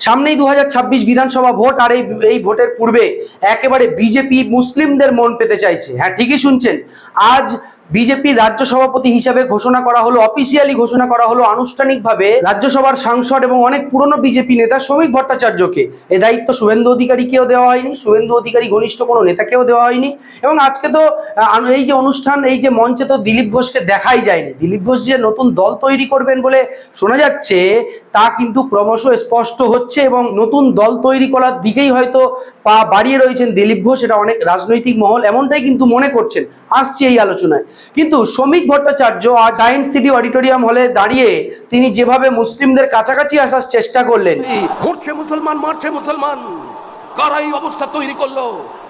সামনেই দু হাজার ছাব্বিশ বিধানসভা ভোট আর এই এই ভোটের পূর্বে একেবারে বিজেপি মুসলিমদের মন পেতে চাইছে। হ্যাঁ ঠিকই শুনছেন। আজ বিজেপি রাজ্য সভাপতি হিসাবে ঘোষণা করা হলো অফিসিয়ালি ঘোষণা করা হলো আনুষ্ঠানিকভাবে রাজ্যসভার সাংসদ এবং অনেক পুরনো বিজেপি নেতা শ্রমিক ভট্টাচার্যকে। এ দায়িত্ব শুভেন্দু অধিকারীকেও দেওয়া হয়নি, শুভেন্দু অধিকারী ঘনিষ্ঠ কোনো নেতাকেও দেওয়া হয়নি এবং আজকে তো এই যে অনুষ্ঠান, এই যে মঞ্চে তো দিলীপ ঘোষকে দেখাই যায়নি। দিলীপ ঘোষ যে নতুন দল তৈরি করবেন বলে শোনা যাচ্ছে, তা কিন্তু ক্রমশ স্পষ্ট হচ্ছে এবং নতুন দল তৈরি করার দিকেই হয়তো পা বাড়িয়ে রয়েছেন দিলীপ ঘোষ। এটা অনেক রাজনৈতিক মহল, এমনটাই কিন্তু মনে করছেন আসছে এই আলোচনায়। কিন্তু শ্রমিক ভট্টাচার্য সায়েন্স সিটি অডিটোরিয়াম হলে দাঁড়িয়ে তিনি যেভাবে মুসলিমদের কাছাকাছি আসার চেষ্টা করলেন। ঘুরছে মুসলমান, মারছে মুসলমান। কারা এই অবস্থা তৈরি করল?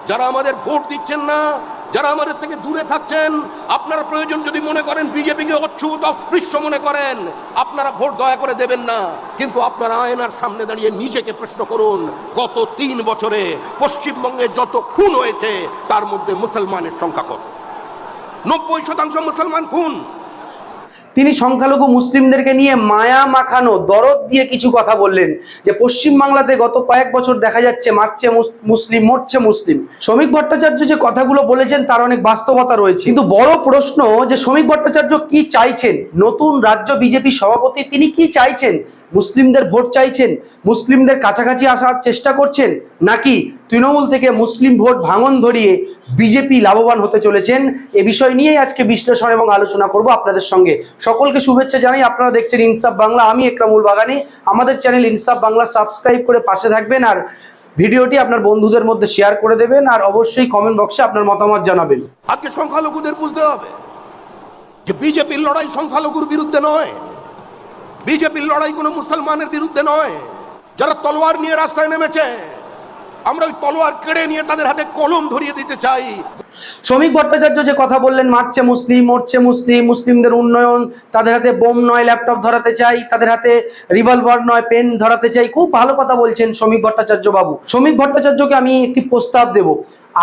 যারা আমাদের ভোট দিচ্ছেন না, যারা আমাদের থেকে দূরে থাকছেন, আপনারা প্রয়োজন যদি মনে করেন বিজেপিকে অচ্ছুত অস্পৃশ্য মনে করেন, আপনারা ভোট দয়া করে দেবেন না। কিন্তু আপনারা আয়নার সামনে দাঁড়িয়ে নিজেকে প্রশ্ন করুন, গত তিন বছরে পশ্চিমবঙ্গে যত খুন হয়েছে, তার মধ্যে মুসলমানের সংখ্যা কত? নব্বই শতাংশ মুসলমান খুন। তিনি সংখ্যালঘু মুসলিমদেরকে নিয়ে মায়া মাখানো, দরদ দিয়ে কিছু কথা বললেন যে পশ্চিমবাংলাতে গত কয়েক বছর দেখা যাচ্ছে মারছে মুস- মুসলিম, মরছে মুসলিম। শ্রমিক ভট্টাচার্য যে কথাগুলো বলেছেন, তার অনেক বাস্তবতা রয়েছে। কিন্তু বড় প্রশ্ন যে, শ্রমিক ভট্টাচার্য কি চাইছেন? নতুন রাজ্য বিজেপি সভাপতি তিনি কি চাইছেন? মুসলিমদের ভোট চাইছেন, মুসলিমদের কাছাকাছি আসার চেষ্টা করছেন, নাকি তৃণমূল থেকে মুসলিম ভোট ভাঙন ধরিয়ে বিজেপি লাভবান হতে চলেছেন? এ বিষয় নিয়েই আজকে বিশ্লেষণ এবং আলোচনা করব আপনাদের সঙ্গে। সকলকে শুভেচ্ছা জানাই, আপনারা দেখছেন ইনসাফ বাংলা, আমি একরামুল বাগানি। আমাদের চ্যানেল ইনসাফ বাংলা সাবস্ক্রাইব করে পাশে থাকবেন আর ভিডিওটি আপনার বন্ধুদের মধ্যে শেয়ার করে দেবেন আর অবশ্যই কমেন্ট বক্সে আপনার মতামত জানাবেন। আজকে সংখ্যালঘুদের বুঝতে হবে যে বিজেপির লড়াই সংখ্যালঘুর বিরুদ্ধে নয়। বিজেপির লড়াই কোনো মুসলমানের বিরুদ্ধে নয়। যারা তলোয়ার নিয়ে রাস্তায় নেমেছে, আমরা ওই তলোয়ার কেড়ে নিয়ে তাদের হাতে কলম ধরিয়ে দিতে চাই। শ্রমিক ভট্টাচার্য যে কথা বললেন, মারছে মুসলিম, মরছে মুসলিম, মুসলিমদের উন্নয়ন, তাদের হাতে বোম নয়, ল্যাপটপ ধরাতে চাই, তাদের হাতে রিভলভার নয়, পেন ধরাতে চাই, খুব ভালো কথা বলছেন শ্রমিক ভট্টাচার্য বাবু। শ্রমিক ভট্টাচার্যকে আমি একটি প্রস্তাব দেব।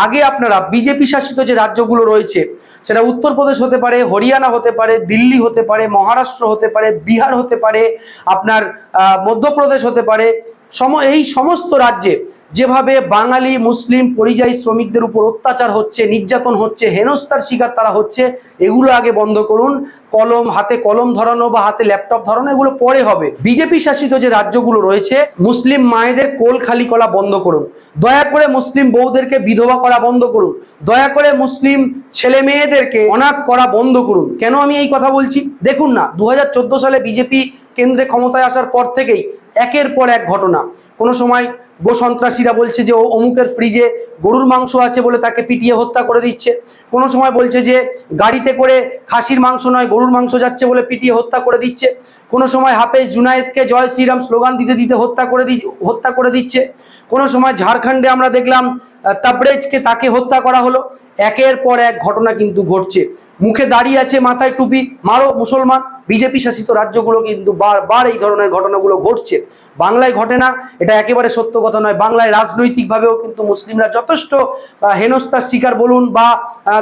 আগে আপনারা, বিজেপি শাসিত যে রাজ্যগুলো রয়েছে সেটা উত্তরপ্রদেশ হতে পারে, হরিয়ানা হতে পারে, দিল্লি হতে পারে, মহারাষ্ট্র হতে পারে, বিহার হতে পারে, আপনার মধ্যপ্রদেশ হতে পারে। সম এই সমস্ত রাজ্যে যেভাবে বাঙালি মুসলিম পরিযায়ী শ্রমিকদের উপর অত্যাচার হচ্ছে, নির্যাতন হচ্ছে, হেনস্থার শিকার তারা হচ্ছে, এগুলো আগে বন্ধ করুন। কলম, হাতে কলম ধরানো বা হাতে ল্যাপটপ ধরানো, এগুলো পরে হবে। বিজেপি শাসিত যে রাজ্যগুলো রয়েছে, মুসলিম মায়েদের কোল খালি করা বন্ধ করুন। দয়া করে মুসলিম বউদেরকে বিধবা করা বন্ধ করুন। দয়া করে মুসলিম ছেলে মেয়েদেরকে অনাথ করা বন্ধ করুন। কেন আমি এই কথা বলছি? দেখুন না, দু হাজার চোদ্দ সালে বিজেপি কেন্দ্রে ক্ষমতায় আসার পর থেকেই একের পর এক ঘটনা। কোনো সময় গো সন্ত্রাসীরা বলছে যে ও অমুকের ফ্রিজে গরুর মাংস আছে বলে তাকে পিটিয়ে হত্যা করে দিচ্ছে। কোনো সময় বলছে যে গাড়িতে করে খাসির মাংস নয়, গরুর মাংস যাচ্ছে বলে পিটিয়ে হত্যা করে দিচ্ছে। কোনো সময় হাফেজ জুনায়েদকে জয় শ্রীরাম স্লোগান দিতে দিতে হত্যা করে দি হত্যা করে দিচ্ছে। কোনো সময় ঝাড়খণ্ডে আমরা দেখলাম তাবরেজকে তাকে হত্যা করা হলো। একের পর এক ঘটনা কিন্তু ঘটছে। মুখে দাঁড়িয়ে আছে, মাথায় টুপি, মারো মুসলমান। বিজেপি শাসিত রাজ্যগুলো কিন্তু বারবার এই ধরনের ঘটনাগুলো ঘটছে। বাংলায় ঘটে না, এটা একেবারে সত্য কথা নয়। বাংলায় রাজনৈতিকভাবেও কিন্তু মুসলিমরা যথেষ্ট হেনস্থার শিকার বলুন বা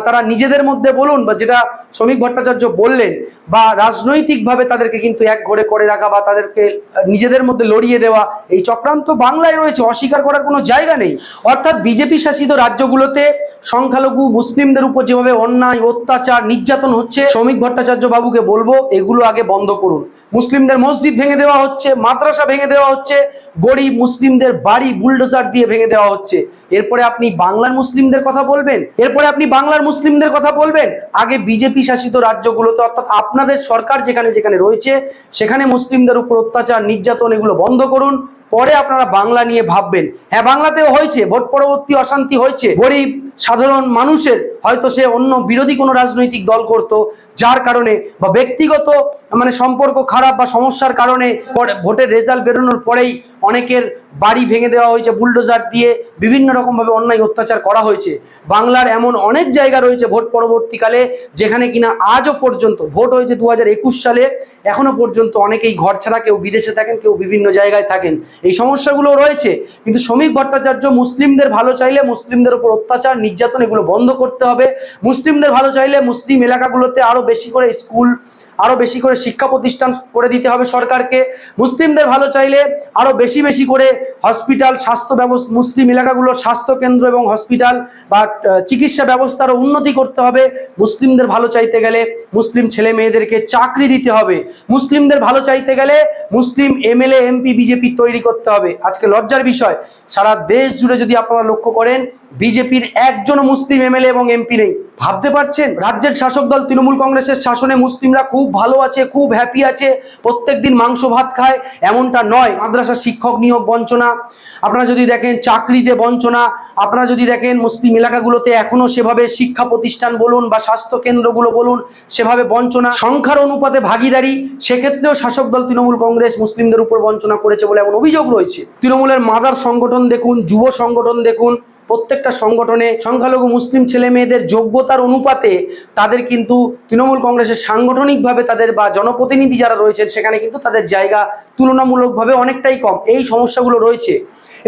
তারা নিজেদের মধ্যে বলুন বা যেটা শ্রমিক ভট্টাচার্য বললেন বা রাজনৈতিকভাবে তাদেরকে কিন্তু এক ঘরে করে রাখা বা তাদেরকে নিজেদের মধ্যে লড়িয়ে দেওয়া, এই চক্রান্ত বাংলায় রয়েছে, অস্বীকার করার কোনো জায়গা নেই। অর্থাৎ বিজেপি শাসিত রাজ্যগুলোতে সংখ্যালঘু মুসলিমদের উপর যেভাবে অন্যায়, অত্যাচার, নির্যাতন হচ্ছে, শ্রমিক ভট্টাচার্য বাবুকে বলব, এগুলো আগে বন্ধ করুন। মুসলিমদের মসজিদ ভেঙে দেওয়া হচ্ছে, মাদ্রাসা ভেঙে দেওয়া হচ্ছে, গরিব মুসলিমদের বাড়ি বুলডোজার দিয়ে ভেঙে দেওয়া হচ্ছে। এরপরে আপনি বাংলার মুসলিমদের কথা বলবেন, এরপরে আপনি বাংলার মুসলিমদের কথা বলবেন, আগে বিজেপি শাসিত রাজ্যগুলোতে, অর্থাৎ আপনাদের সরকার যেখানে যেখানে রয়েছে, সেখানে মুসলিমদের উপর অত্যাচার, নির্যাতন এগুলো বন্ধ করুন, পরে আপনারা বাংলা নিয়ে ভাববেন। হ্যাঁ বাংলাতেও হয়েছে, ভোট পরবর্তী অশান্তি হয়েছে, গরিব, সাধারণ মানুষের হয়তো সে অন্য বিরোধী কোনো রাজনৈতিক দল করত, যার কারণে বা ব্যক্তিগত মানে সম্পর্ক খারাপ বা সমস্যার কারণে ভোটের রেজাল্ট বেরোনোর পরেই অনেকের বাড়ি ভেঙে দেওয়া হয়েছে, বুলডোজার দিয়ে বিভিন্ন রকমভাবে অন্যায় অত্যাচার করা হয়েছে। বাংলার এমন অনেক জায়গা রয়েছে ভোট পরবর্তীকালে যেখানে কিনা আজও পর্যন্ত, ভোট হয়েছে দু একুশ সালে, এখনও পর্যন্ত অনেকেই ঘর ছাড়া কেউ বিদেশে থাকেন, কেউ বিভিন্ন জায়গায় থাকেন। এই সমস্যাগুলো রয়েছে, কিন্তু শ্রমিক ভট্টাচার্য মুসলিমদের ভালো চাইলে মুসলিমদের উপর অত্যাচার, নির্যাতন এগুলো বন্ধ করতে হবে। মুসলিমদের ভালো চাইলে মুসলিম এলাকাগুলোতে আরও বেশি করে স্কুল আরও বেশি করে শিক্ষা প্রতিষ্ঠান করে দিতে হবে সরকারকে। মুসলিমদের ভালো চাইলে আরও বেশি বেশি করে হসপিটাল, স্বাস্থ্য ব্যবস্থা, মুসলিম এলাকাগুলোর স্বাস্থ্য কেন্দ্র এবং হসপিটাল বা চিকিৎসা ব্যবস্থারও উন্নতি করতে হবে। মুসলিমদের ভালো চাইতে গেলে মুসলিম ছেলে মেয়েদেরকে চাকরি দিতে হবে। মুসলিমদের ভালো চাইতে গেলে মুসলিম এমএলএ, এমপি, বিজেপি তৈরি করতে হবে। আজকে লজ্জার বিষয়, সারা দেশ জুড়ে যদি আপনারা লক্ষ্য করেন, বিজেপির একজনও মুসলিম এমএলএ এবং এমপি নেই। ভাবতে পারছেন? রাজ্যের শাসক দল তৃণমূল কংগ্রেসের শাসনে মুসলিমরা খুব ভালো আছে, খুব হ্যাপি আছে, প্রত্যেকদিন মাংস ভাত খায়, এমনটা নয়। মাদ্রাসা শিক্ষক নিয়োগ বঞ্চনা। আপনারা যদি দেখেন চাকরিতে বঞ্চনা, আপনারা যদি দেখেন মুসলিম এলাকাগুলোতে এখনও সেভাবে শিক্ষা প্রতিষ্ঠান বলুন বা স্বাস্থ্য কেন্দ্রগুলো বলুন, সেভাবে বঞ্চনা। সংখ্যার অনুপাতে ভাগিদারি, সেক্ষেত্রেও শাসক দল তৃণমূল কংগ্রেস মুসলিমদের উপর বঞ্চনা করেছে বলে এমন অভিযোগ রয়েছে। তৃণমূলের মাদার সংগঠন দেখুন, যুব সংগঠন দেখুন প্রত্যেকটা সংগঠনে সংখ্যালঘু মুসলিম ছেলে মেয়েদের যোগ্যতার অনুপাতে তাদের কিন্তু তৃণমূল কংগ্রেসের সাংগঠনিকভাবে তাদের বা জনপ্রতিনিধি যারা রয়েছেন, সেখানে কিন্তু তাদের জায়গা তুলনামূলকভাবে অনেকটাই কম। এই সমস্যাগুলো রয়েছে।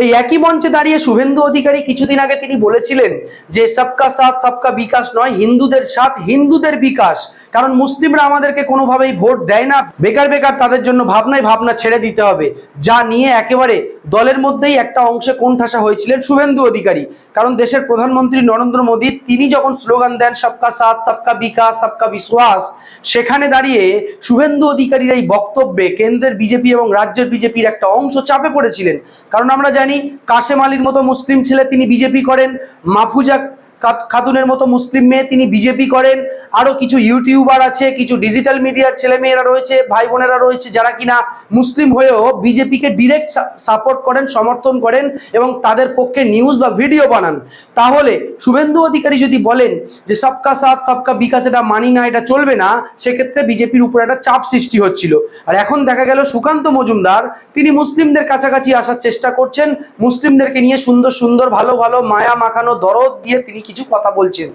এই একই মঞ্চে দাঁড়িয়ে শুভেন্দু অধিকারী কিছুদিন আগে তিনি বলেছিলেন যে, সবকা সাথ, সবকা বিকাশ নয়, হিন্দুদের সাথ, হিন্দুদের বিকাশ। কারণ মুসলিমরা আমাদেরকে কোনোভাবেই ভোট দেয় না। বেকার বেকার তাদের জন্য ভাবনায় ভাবনা ছেড়ে দিতে হবে, যা নিয়ে একেবারে দলের মধ্যেই একটা অংশে কোণঠাসা হয়েছিলেন শুভেন্দু অধিকারী। কারণ দেশের প্রধানমন্ত্রী নরেন্দ্র মোদী, তিনি যখন স্লোগান দেন, সবকা সাথ, সবকা বিকাশ, সবকা বিশ্বাস সেখানে দাঁড়িয়ে শুভেন্দু অধিকারীর এই বক্তব্যে কেন্দ্রের বিজেপি এবং রাজ্যের বিজেপির একটা অংশ চাপে পড়েছিলেন। কারণ আমরা জানি, কাশেম আলীর মতো মুসলিম ছেলে তিনি বিজেপি করেন মাহফুজা কাত- খাতুনের মতো মুসলিম মেয়ে তিনি বিজেপি করেন আরও কিছু ইউটিউবার আছে, কিছু ডিজিটাল মিডিয়ার ছেলেমেয়েরা রয়েছে ভাই বোনেরা রয়েছে, যারা কিনা মুসলিম হয়েও বিজেপিকে ডিরেক্ট সাপোর্ট করেন, সমর্থন করেন এবং তাদের পক্ষে নিউজ বা ভিডিও বানান। তাহলে শুভেন্দু অধিকারী যদি বলেন যে সবকা সাথ, সবকা বিকাশ, এটা মানি না, এটা চলবে না, সেক্ষেত্রে বিজেপির উপর একটা চাপ সৃষ্টি হচ্ছিল। আর এখন দেখা গেল সুকান্ত মজুমদার, তিনি মুসলিমদের কাছাকাছি আসার চেষ্টা করছেন, মুসলিমদেরকে নিয়ে সুন্দর সুন্দর ভালো ভালো মায়া মাখানো দরদ দিয়ে তিনি কিছু কথা বলছেন।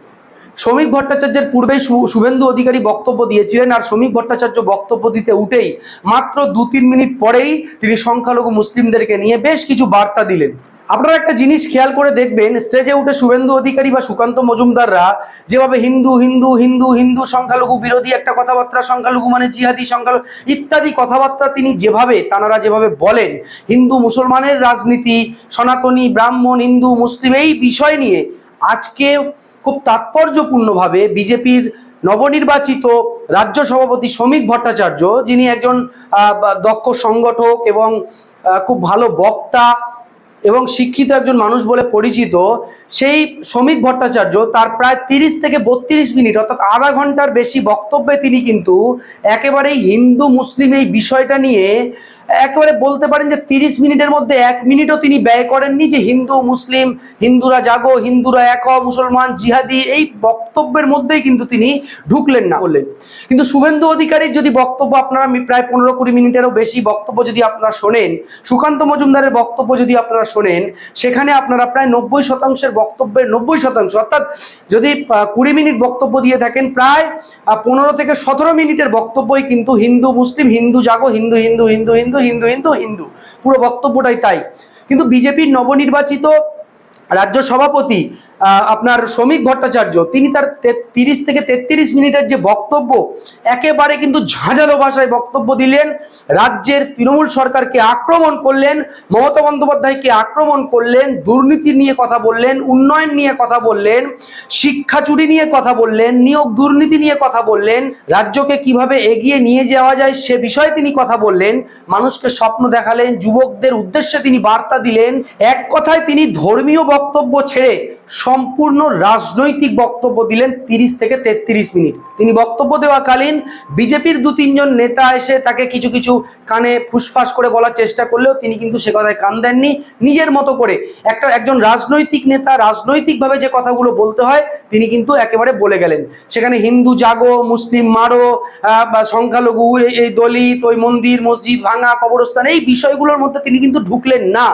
শ্রমিক ভট্টাচার্যের পূর্বেই শুভেন্দু অধিকারী বক্তব্য দিয়েছিলেন, আর শ্রমিক ভট্টাচার্য বক্তব্য দিতে উঠেই মাত্র দু তিন মিনিট পরেই তিনি সংখ্যালঘু মুসলিমদেরকে নিয়ে বেশ কিছু বার্তা দিলেন। আপনারা একটা জিনিস খেয়াল করে দেখবেন, স্টেজে উঠে শুভেন্দু অধিকারী বা সুকান্ত মজুমদাররা যেভাবে হিন্দু হিন্দু হিন্দু হিন্দু সংখ্যালঘু বিরোধী একটা কথাবার্তা, সংখ্যালঘু মানে জিহাদি, সংখ্যালঘু ইত্যাদি কথাবার্তা তিনি যেভাবে তানারা যেভাবে বলেন, হিন্দু, মুসলমানের রাজনীতি, সনাতনী, ব্রাহ্মণ, হিন্দু, মুসলিম, এই বিষয় নিয়ে আজকে খুব তাৎপর্যপূর্ণভাবে বিজেপির নবনির্বাচিত রাজ্য সভাপতি শ্রমিক ভট্টাচার্য, যিনি একজন দক্ষ সংগঠক এবং খুব ভালো বক্তা এবং শিক্ষিত একজন মানুষ বলে পরিচিত, সেই শ্রমিক ভট্টাচার্য তার প্রায় তিরিশ থেকে বত্রিশ মিনিট, অর্থাৎ আধা ঘণ্টার বেশি বক্তব্যে তিনি কিন্তু একেবারেই হিন্দু মুসলিম এই বিষয়টা নিয়ে একেবারে বলতে পারেন যে তিরিশ মিনিটের মধ্যে এক মিনিটও তিনি ব্যয় করেননি যে হিন্দু, মুসলিম, হিন্দুরা জাগো, হিন্দুরা এক মুসলমান, জিহাদি, এই বক্তব্যের মধ্যেই কিন্তু তিনি ঢুকলেন না। বললেন। কিন্তু শুভেন্দু অধিকারীর যদি বক্তব্য আপনারা প্রায় পনেরো কুড়ি মিনিটেরও বেশি বক্তব্য যদি আপনারা শোনেন, সুকান্ত মজুমদারের বক্তব্য যদি আপনারা শোনেন, সেখানে আপনারা প্রায় নব্বই শতাংশের বক্তব্যের নব্বই শতাংশ, অর্থাৎ যদি কুড়ি মিনিট বক্তব্য দিয়ে থাকেন, প্রায় পনেরো থেকে সতেরো মিনিটের বক্তব্যই কিন্তু হিন্দু, মুসলিম, হিন্দু জাগো, হিন্দু হিন্দু হিন্দু হিন্দু হিন্দু হিন্দু হিন্দু হিন্দু। পুরো বক্তব্যটাই তাই। কিন্তু বিজেপির নবনির্বাচিত রাজ্য সভাপতি আপনার শ্রমিক ভট্টাচার্য, তিনি তার তিরিশ থেকে তেত্রিশ মিনিটের যে বক্তব্য, একেবারে কিন্তু ঝাঁঝালো ভাষায় বক্তব্য দিলেন। রাজ্যের তৃণমূল সরকারকে আক্রমণ করলেন, মমতা বন্দ্যোপাধ্যায়কে আক্রমণ করলেন, দুর্নীতি নিয়ে কথা বললেন, উন্নয়ন নিয়ে কথা বললেন, শিক্ষা চুরি নিয়ে কথা বললেন, নিয়োগ দুর্নীতি নিয়ে কথা বললেন, রাজ্যকে কীভাবে এগিয়ে নিয়ে যাওয়া যায় সে বিষয়ে তিনি কথা বললেন, মানুষকে স্বপ্ন দেখালেন, যুবকদের উদ্দেশ্যে তিনি বার্তা দিলেন, এক কথায় তিনি ধর্মীয় বক্তব্য ছেড়ে সম্পূর্ণ রাজনৈতিক বক্তব্য দিলেন তিরিশ থেকে তেত্রিশ মিনিট। তিনি বক্তব্য দেওয়াকালীন বিজেপির দু তিনজন নেতা এসে তাকে কিছু কিছু কানে ফুসফাস করে বলার চেষ্টা করলেও তিনি কিন্তু সে কথায় কান দেননি। নিজের মতো করে একটা একজন রাজনৈতিক নেতা রাজনৈতিকভাবে যে কথাগুলো বলতে হয়, তিনি কিন্তু একেবারে বলে গেলেন। সেখানে হিন্দু জাগো, মুসলিম মারো বা সংখ্যালঘু এই দলিত, ওই মন্দির, মসজিদ ভাঙা, কবরস্থান, এই বিষয়গুলোর মধ্যে তিনি কিন্তু ঢুকলেন না।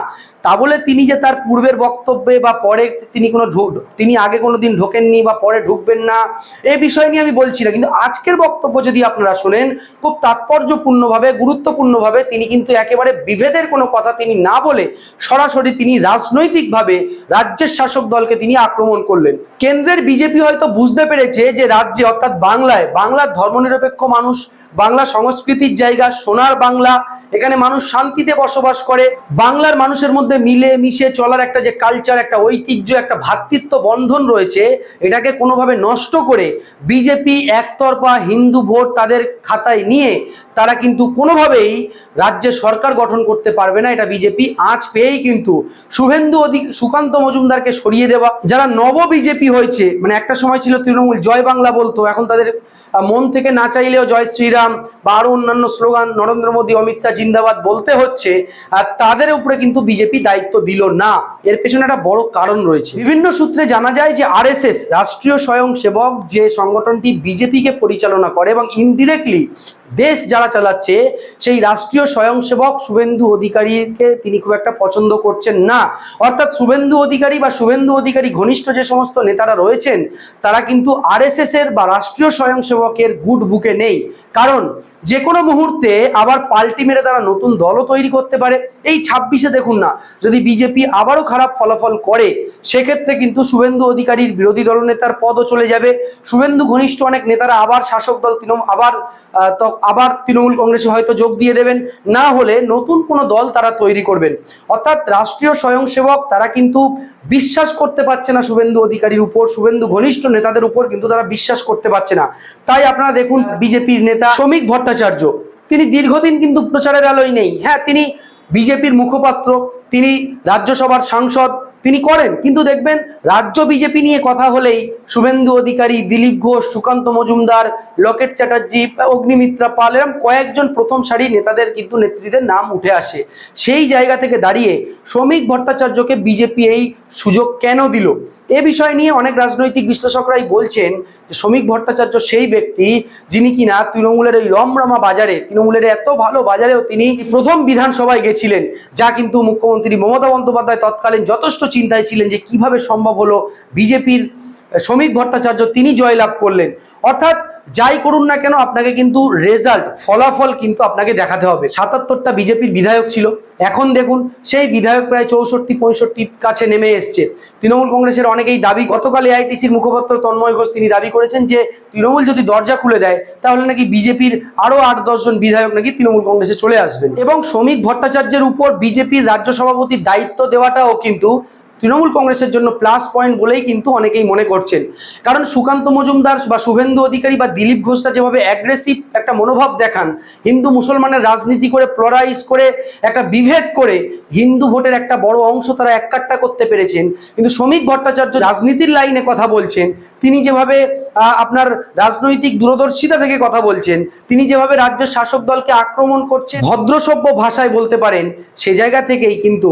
তা বলে তিনি যে তার পূর্বের বক্তব্যে বা পরে তিনি কোনো ঢু- তিনি আগে কোনো দিন ঢোকেননি বা পরে ঢুকবেন না এই বিষয় নিয়ে আমি বলছি না। কিন্তু আজকের বক্তব্য যদি আপনারা শোনেন, খুব তাৎপর্যপূর্ণভাবে, গুরুত্বপূর্ণভাবে তিনি কিন্তু একেবারে বিভেদের কোনো কথা তিনি না বলে সরাসরি তিনি রাজনৈতিকভাবে রাজ্যের শাসক দলকে তিনি আক্রমণ করলেন। কেন্দ্রের বিজেপি হয়তো বুঝতে পেরেছে যে রাজ্যে অর্থাৎ বাংলায়, বাংলার ধর্মনিরপেক্ষ মানুষ, বাংলা সংস্কৃতির জায়গা, সোনার বাংলা এখানে মানুষ শান্তিতে বসবাস করে। বাংলার মানুষের মধ্যে মিলে মিশে চলার একটা যে কালচার একটা ঐতিহ্য, একটা ভ্রাতৃত্ব বন্ধন রয়েছে, এটাকে কোনোভাবে নষ্ট করে বিজেপি একতরফা হিন্দু ভোট তাদের খাতায় নিয়ে তারা কিন্তু কোনোভাবেই রাজ্যে সরকার গঠন করতে পারবে না। এটা বিজেপি আজ পেয়েই কিন্তু শুভেন্দু অধিক, সুকান্ত মজুমদারকে সরিয়ে দেওয়া। যারা নব বিজেপি হয়েছে মানে একটা সময় ছিল তৃণমূল জয় বাংলা বলতো, এখন তাদের মন থেকে না চাইলেও জয় শ্রীরাম বা আরও অন্যান্য স্লোগান নরেন্দ্র মোদী, অমিত শাহ, জিন্দাবাদ বলতে হচ্ছে, আর তাদের উপরে কিন্তু বিজেপি দায়িত্ব দিল না। এর পেছনে একটা বড় কারণ রয়েছে। বিভিন্ন সূত্রে জানা যায় যে আরএসএস, রাষ্ট্রীয় স্বয়ংসেবক যে সংগঠনটি বিজেপিকে পরিচালনা করে এবং ইনডিরেক্টলি দেশ যারা চালাচ্ছে, সেই রাষ্ট্রীয় স্বয়ংসেবক শুভেন্দু অধিকারীকে তিনি খুব একটা পছন্দ করছেন না। অর্থাৎ শুভেন্দু অধিকারী বা শুভেন্দু অধিকারী ঘনিষ্ঠ যে সমস্ত নেতারা রয়েছেন, তারা কিন্তু আরএসএস এর বা রাষ্ট্রীয় স্বয়ংসেবকের গুড বুকে নেই। কারণ যে কোনো মুহূর্তে আবার পাল্টি মেরে তারা নতুন দলও তৈরি করতে পারে। এই ছাব্বিশে দেখুন না, যদি বিজেপি আবারও খারাপ ফলাফল করে, সেক্ষেত্রে কিন্তু শুভেন্দু অধিকারীর বিরোধী দলনেতার পদও চলে যাবে। শুভেন্দু ঘনিষ্ঠ অনেক নেতারা আবার শাসক দল তৃণমূল, আবার আবার তৃণমূল কংগ্রেসে হয়তো যোগ দিয়ে দেবেন। না হলে নতুন কোনো দল তারা তৈরি করবেন। অর্থাৎ রাষ্ট্রীয় স্বয়ংসেবক তারা কিন্তু বিশ্বাস করতে পারছে না শুভেন্দু অধিকারীর উপর, শুভেন্দু ঘনিষ্ঠ নেতাদের উপর কিন্তু তারা বিশ্বাস করতে পারছে না। তাই আপনারা দেখুন, বিজেপির নেতা শ্রমিক ভট্টাচার্য। তিনি দীর্ঘদিন কিন্তু প্রচারের আলোয় নেই। হ্যাঁ তিনি বিজেপির মুখপাত্র, তিনি রাজ্যসভার সাংসদ, তিনি করেন। কিন্তু দেখবেন, রাজ্য বিজেপি নিয়ে কথা হলেই শুভেন্দু অধিকারী, দিলীপ ঘোষ, সুকান্ত মজুমদার, লকেট চ্যাটার্জি, অগ্নিমিত্রা পাল, এরম কয়েকজন প্রথম সারি নেতাদের কিন্তু নেতৃত্বের নাম উঠে আসে। সেই জায়গা থেকে দাঁড়িয়ে শ্রমিক ভট্টাচার্যকে বিজেপি এই সুযোগ কেন দিল? এ বিষয় নিয়ে অনেক রাজনৈতিক বিশ্লেষকরাই বলছেন যে শ্রমিক ভট্টাচার্য সেই ব্যক্তি যিনি কিনা তৃণমূলের ওই রমরমা বাজারে, তৃণমূলের এত ভালো বাজারেও তিনি প্রথম বিধানসভায় গেছিলেন, যা কিন্তু মুখ্যমন্ত্রী মমতা বন্দ্যোপাধ্যায় তৎকালীন যথেষ্ট চিন্তায় ছিলেন যে কীভাবে সম্ভব হলো বিজেপির শ্রমিক ভট্টাচার্য তিনি জয়লাভ করলেন। অর্থাৎ যাই করুন না কেন, আপনাকে কিন্তু রেজাল্ট ফলাফল কিন্তু আপনাকে দেখাতে হবে। সাতাত্তরটা বিজেপির বিধায়ক ছিল। এখন দেখুন, সেই বিধায়ক প্রায় চৌষট্টি, পঁয়ষট্টির কাছে নেমে এসছে। তৃণমূল কংগ্রেসের অনেকেই দাবি, গতকাল এআইটিসির মুখপাত্র তন্ময় ঘোষ তিনি দাবি করেছেন যে, তৃণমূল যদি দরজা খুলে দেয়, তাহলে নাকি বিজেপির আরও আট দশজন বিধায়ক নাকি তৃণমূল কংগ্রেসে চলে আসবেন। এবং শ্রমিক ভট্টাচার্যের উপর বিজেপির রাজ্য সভাপতির দায়িত্ব দেওয়াটাও কিন্তু তৃণমূল কংগ্রেসের জন্য প্লাস পয়েন্ট বলেই কিন্তু অনেকেই মনে করছেন। কারণ সুকান্ত মজুমদার বা শুভেন্দু অধিকারী বা দিলীপ ঘোষটা যেভাবে অ্যাগ্রেসিভ একটা মনোভাব দেখান, হিন্দু মুসলমানের রাজনীতি করে প্লোরাইজ করে, একটা বিভেদ করে, হিন্দু ভোটের একটা বড় অংশ তারা এককাট্টা করতে পেরেছেন। কিন্তু শ্রমিক ভট্টাচার্য রাজনীতির লাইনে কথা বলছেন তিনি যেভাবে আপনার রাজনৈতিক দূরদর্শিতা থেকে কথা বলছেন, তিনি যেভাবে রাজ্য শাসক দলকে আক্রমণ করছেন, ভদ্রসভ্য ভাষায় বলতে পারেন, সে জায়গা থেকেই কিন্তু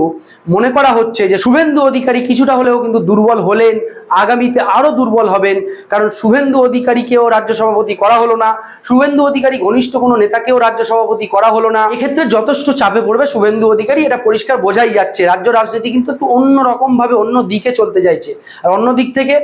মনে করা হচ্ছে যে শুভেন্দু অধিকারী কিছুটা হলেও কিন্তু দুর্বল হলেন, আগামীতে আরও দুর্বল হবেন, কারণ শুভেন্দু অধিকারীকেও রাজ্য সভাপতি করা হলো না, শুভেন্দু অধিকারী ঘনিষ্ঠ কোনো নেতাকেও রাজ্য সভাপতি করা হলো না, এক্ষেত্রে যথেষ্ট চাপে পড়বে শুভেন্দু অধিকারী, এটা পরিষ্কার বোঝাই যাচ্ছে, রাজ্য রাজনীতি কিন্তু একটু অন্যরকমভাবে অন্য দিকে চলতে চাইছে, আর অন্য দিক থেকে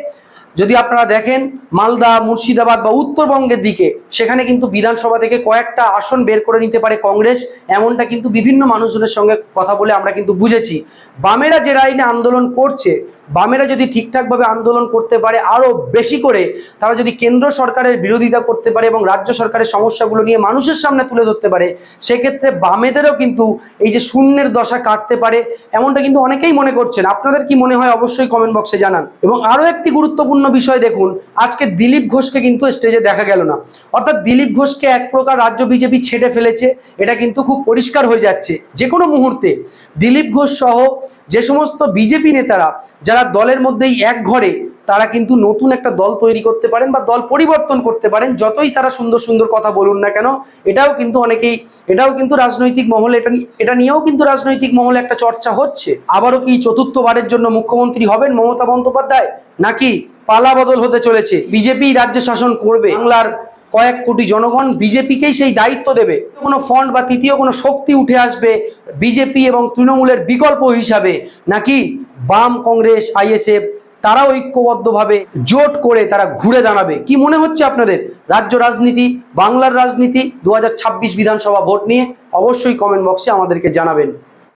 যদি আপনারা দেখেন মালদা, মুর্শিদাবাদ বা উত্তরবঙ্গের দিকে, সেখানে কিন্তু বিধানসভা থেকে কয়েকটা আসন বের করে নিতে পারে কংগ্রেস, এমনটা কিন্তু বিভিন্ন মানুষজনের সঙ্গে কথা বলে আমরা কিন্তু বুঝেছি। বামেরা যে আইনে আন্দোলন করছে বামেরা যদি ঠিকঠাকভাবে আন্দোলন করতে পারে আরও বেশি করে, তারা যদি কেন্দ্র সরকারের বিরোধিতা করতে পারে এবং রাজ্য সরকারের সমস্যাগুলো নিয়ে মানুষের সামনে তুলে ধরতে পারে, সেক্ষেত্রে বামেদেরও কিন্তু এই যে শূন্যের দশা কাটতে পারে, এমনটা কিন্তু অনেকেই মনে করছেন। আপনাদের কি মনে হয় অবশ্যই কমেন্ট বক্সে জানান। এবং আরও একটি গুরুত্বপূর্ণ বিষয় দেখুন, আজকে দিলীপ ঘোষকে কিন্তু স্টেজে দেখা গেল না। অর্থাৎ দিলীপ ঘোষকে এক প্রকার রাজ্য বিজেপি ছেড়ে ফেলেছে, এটা কিন্তু খুব পরিষ্কার হয়ে যাচ্ছে। যে কোনো মুহূর্তে দিলীপ ঘোষ সহ যে সমস্ত বিজেপি নেতারা যারা দলের মধ্যেই এক ঘরে, তারা কিন্তু নতুন একটা দল তৈরি করতে পারেন বা দল পরিবর্তন করতে পারেন, যতই তারা সুন্দর সুন্দর কথা বলুন না কেন, এটাও কিন্তু অনেকেই, এটাও কিন্তু রাজনৈতিক মহলে, এটা এটা নিয়েও কিন্তু রাজনৈতিক মহলে একটা চর্চা হচ্ছে। আবারও কি চতুর্থবারের জন্য মুখ্যমন্ত্রী হবেন মমতা বন্দ্যোপাধ্যায়? নাকি পালা বদল হতে চলেছে? বিজেপি রাজ্য শাসন করবে, বাংলার কয়েক কোটি জনগণ বিজেপিকেই সেই দায়িত্ব দেবে। কোনো ফন্ড বা তৃতীয় কোনো শক্তি উঠে আসবে বিজেপি এবং তৃণমূলের বিকল্প হিসাবে, নাকি বাম কংগ্রেস, আইএসএফ তারা ঐক্যবদ্ধভাবে জোট করে তারা ঘুরে দাঁড়াবে। কি মনে হচ্ছে আপনাদের? রাজ্য রাজনীতি, বাংলার রাজনীতি, দু হাজার ছাব্বিশ বিধানসভা ভোট নিয়ে অবশ্যই কমেন্ট বক্সে আমাদেরকে জানাবেন।